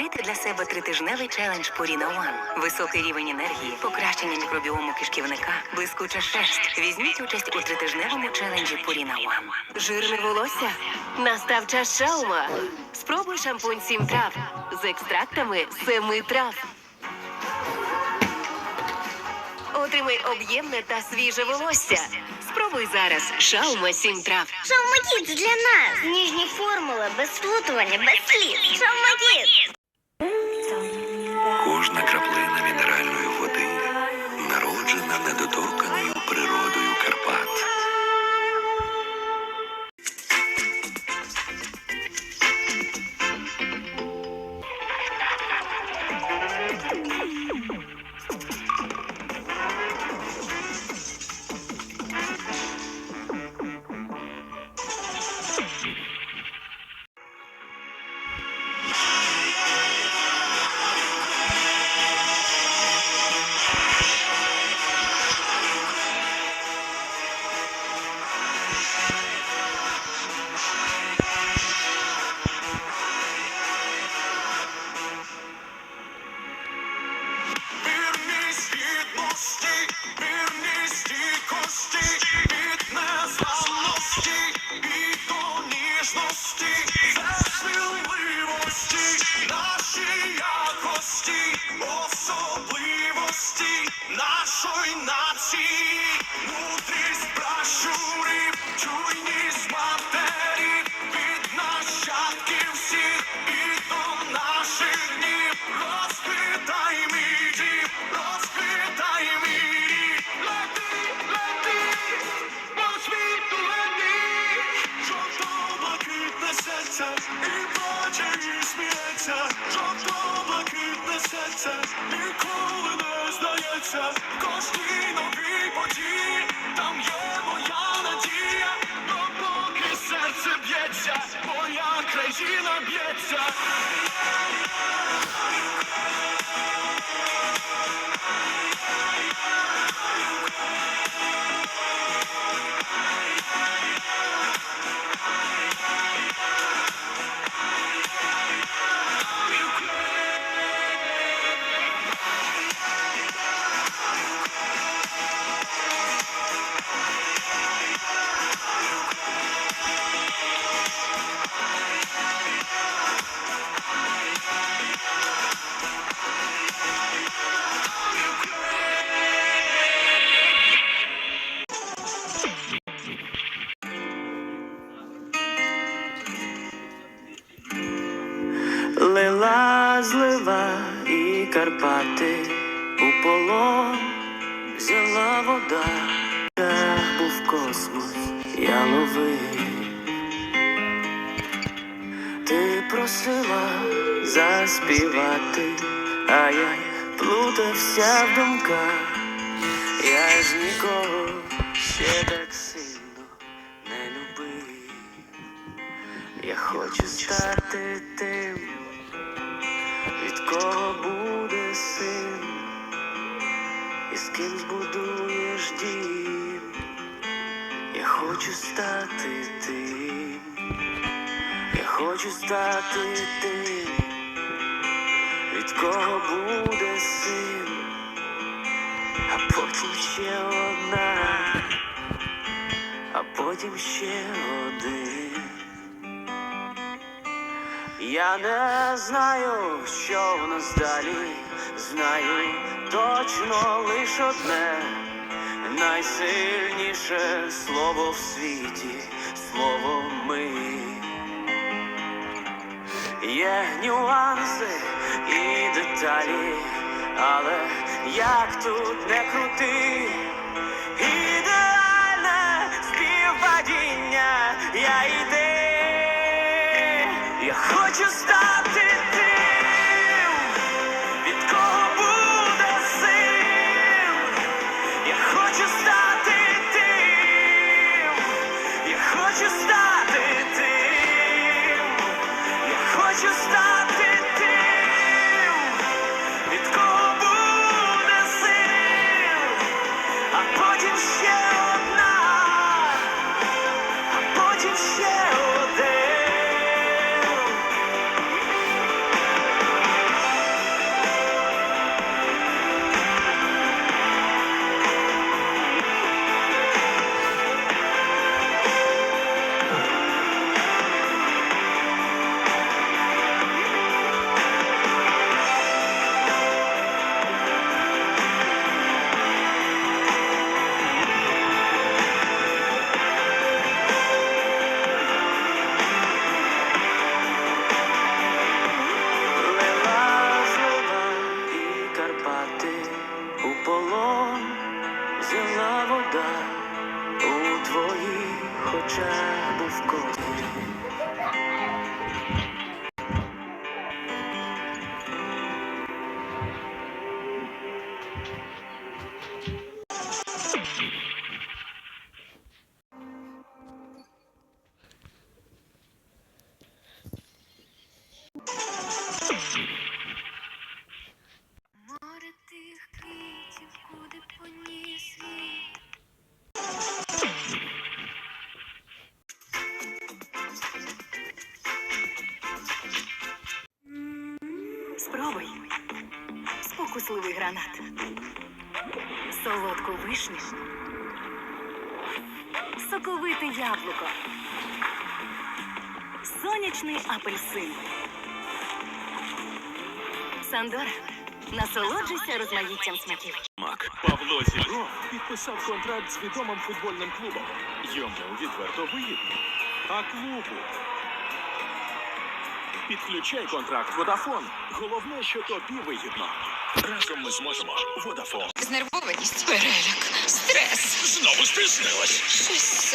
Відкрити для себе тритижневий челендж Purina One. Високий рівень енергії, покращення мікробіому кишківника, блискуча шерсть. Візьміть участь у тритижневому челенджі Purina One. Жирне волосся? Настав час шаума. Спробуй шампунь сім трав з екстрактами семи трав. Отримай об'ємне та свіже волосся. Спробуй зараз шаума сім трав. Шаумакіт для нас. Ніжні формули, без сплутування, без сліз. Шаумакіт. Моя б'ється. І Карпати у полон взяла вода, Ах, був космос, я ловив. Ти просила заспівати, а я плутався в думках. Я ж нікого ще так сильно не любив. Я хочу стати тим, від кого буде хочу стати тим, я хочу стати тим, від кого буде син, а потім ще одна, а потім ще один. Я не знаю, що в нас далі, знаю точно лиш одне, найсильніше слово в світі, слово ми. Є нюанси і деталі, але як тут не крути, ідеальне Спробуй. Спокусливий гранат. Солодку вишню. Соковите яблуко. Сонячний апельсин. Сандора. Насолоджуйся розмаїттям смаків. Мак Павло Зібров підписав контракт з відомим футбольним клубом. Йому відверто вигідно. А клубу. Підключай контракт Водафон. Головне, що тобі вигідно. Разом ми зможемо. Водафон. Знервованість, переляк, стрес. Знову стиснилась. Щось